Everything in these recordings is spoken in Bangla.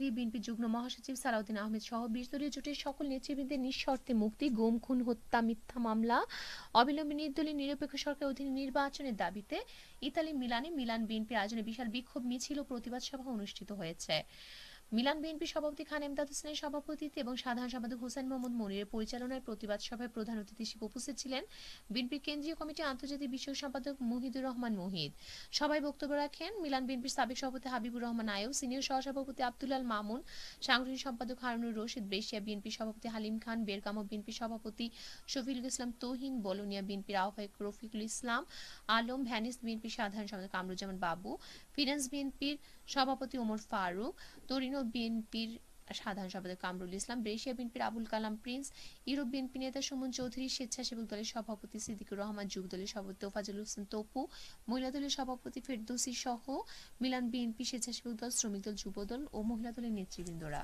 দিয়ে বিএনপি যুগ্ম মহাসচিব সালাউদ্দিন আহমেদ সহ বিশ দলীয় জোটের সকল নেতৃবৃন্দের নিঃশর্তে মুক্তি, গোম, খুন, হত্যা, মিথ্যা মামলা, অবিলম্বে নির্দলীয় নিরপেক্ষ সরকার অধীনে নির্বাচনের দাবিতে ইতালি, মিলানে মিলান বিএনপি আয়োজনে বিশাল বিক্ষোভ মিছিল ও প্রতিবাদ সভা অনুষ্ঠিত হয়েছে। মিলান বিএনপি সভাপতি খান এমদাদ হোসেনের সভাপতিত্বে এবং সাধারণ সম্পাদক হোসেন মোহাম্মদ মনিরের পরিচালনায় প্রতিবাদ সভায় প্রধান অতিথি হিসেবে উপস্থিত ছিলেন বিএনপির কেন্দ্রীয় কমিটি আন্তর্জাতিক বিষয়ক সম্পাদক মুহিদুর রহমান মুহিদ। সভায় বক্তব্য রাখেন মিলান বিএনপির সাবেক সভাপতি হাবিবুর রহমান আয়ু, সিনিয়র সহসভাপতি আব্দুলাল মামুন, সাংগঠনিক সম্পাদক হারুনুর রশিদ, বেশিয়া বিএনপি সভাপতি হালিম খান, বেরগামো বিএনপি সভাপতি শফিউল ইসলাম তৌহিন, বলোনিয়া বিএনপির আহ্বায়ক রফিকুল ইসলাম, আলম ভ্যানিস বিএনপির সাধারণ সম্পাদক কামরুজ্জামান বাবু, ফিনান্স বিএনপির সভাপতি ওমর ফারুক, তরিনো বিএনপির সাধারণ সম্পাদক কামরুল ইসলাম ব্রেশিয়া বিএনপির Abul Kalam Prince, Europe BNP নেতা সুমন চৌধুরী, স্বেচ্ছাসেবক দলের সভাপতি সিদ্দিকুর রহমান যুব দলের সভাপতি তোফাজুল হোসেন তপু, মহিলা দলের সভাপতি ফেরদৌসি সহ মিলান বিএনপি স্বেচ্ছাসেবক দল, শ্রমিক দল, যুব দল ও মহিলা দলের নেতৃবৃন্দরা।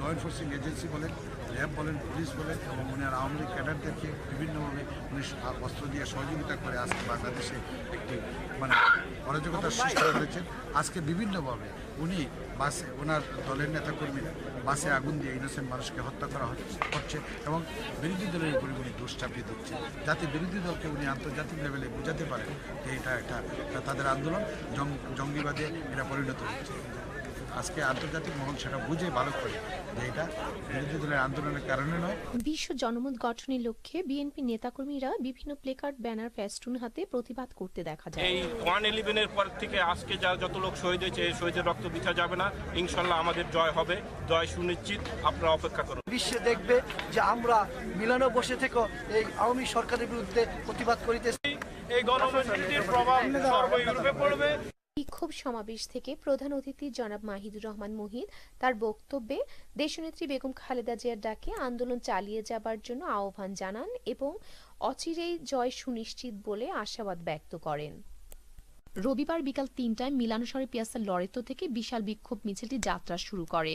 ল এনফোর্সিং এজেন্সি বলেন, র্যাব বলেন, পুলিশ বলেন এবং উনি আর আওয়ামী লীগ ক্যাডারদেরকে বিভিন্নভাবে উনি অস্ত্র দিয়ে সহযোগিতা করে আজকে বাংলাদেশে একটি মানে অরাজকতার সৃষ্টি করেছেন। আজকে বিভিন্নভাবে উনি বাসে, ওনার দলের নেতাকর্মীরা বাসে আগুন দিয়ে ইনোসেন্ট মানুষকে হত্যা করা হচ্ছে এবং বিরোধী দলের উপরে উনি দোষ চাপিয়ে দিচ্ছে। যাতে বিরোধী দলকে উনি আন্তর্জাতিক লেভেলে বোঝাতে পারেন যে এটা একটা তাদের আন্দোলন জঙ্গিবাদে এটা পরিণত হচ্ছে। আজকে আন্তর্জাতিক মহল সেটা বুঝে ভালো করে যে এটা বিরোধী দলের আন্দোলনের কারণে নয়। বিশ্ব জনমত গঠনের লক্ষ্যে বিএনপি নেতাকর্মীরা বিভিন্ন প্লেকার্ড ব্যানার ফেস্টুন হাতে প্রতিবাদ করতে দেখা যায়। এই ওয়ান ইলেভেনের পর থেকে আজকে যা যত লোক শহীদ হয়েছে এই শহীদের রক্ত বিছা যাবে না। ইনশাল্লাহ আমাদের জয় হবে। জয় সুনিশ্চিত। আপনারা অপেক্ষা করুন। বিশ্বে দেখবে যে আমরা মিলানো বসে থেকে এই আওয়ামী সরকারের বিরুদ্ধে প্রতিবাদ করিতেছি। এই গণমুক্তির প্রভাব সর্ব ইউরোপে পড়বে। বিক্ষোভ সমাবেশ থেকে প্রধান অতিথি জনাব মাহিদুর রহমান মুহিত তার বক্তব্যে দেশনেত্রী বেগম খালেদা জিয়ার ডাকে আন্দোলন চালিয়ে যাবার জন্য আহ্বান জানান এবং অচিরেই জয় সুনিশ্চিত বলে আশাবাদ ব্যক্ত করেন। রবিবার বিকাল তিনটায় মিলানো শহরের পিয়াসা লরেতো থেকে বিশাল বিক্ষোভ মিছিলটি যাত্রা শুরু করে।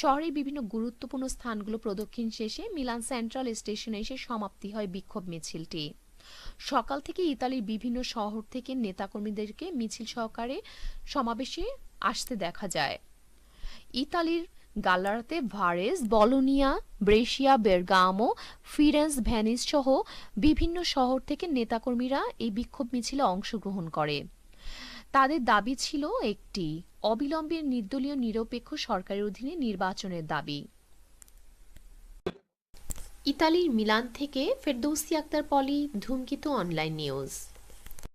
শহরের বিভিন্ন গুরুত্বপূর্ণ স্থানগুলো প্রদক্ষিণ শেষে মিলান সেন্ট্রাল স্টেশনে এসে সমাপ্তি হয় বিক্ষোভ মিছিলটি। সকাল থেকে ইতালির বিভিন্ন শহর থেকে নেতাকর্মীদেরকে মিছিল সহকারে সমাবেশে আসতে দেখা যায়। ইতালির Gallarate Varese, Bologna, Brescia, Bergamo, Firenze Venice সহ বিভিন্ন শহর থেকে নেতাকর্মীরা এই বিক্ষোভ মিছিলে অংশগ্রহণ করে। তাদের দাবি ছিল একটি, অবিলম্বে নির্দলীয় নিরপেক্ষ সরকারের অধীনে নির্বাচনের দাবি। ইতালির মিলান থেকে ফেরদৌসি আক্তার পলি ধূমকিত অনলাইন নিউজ।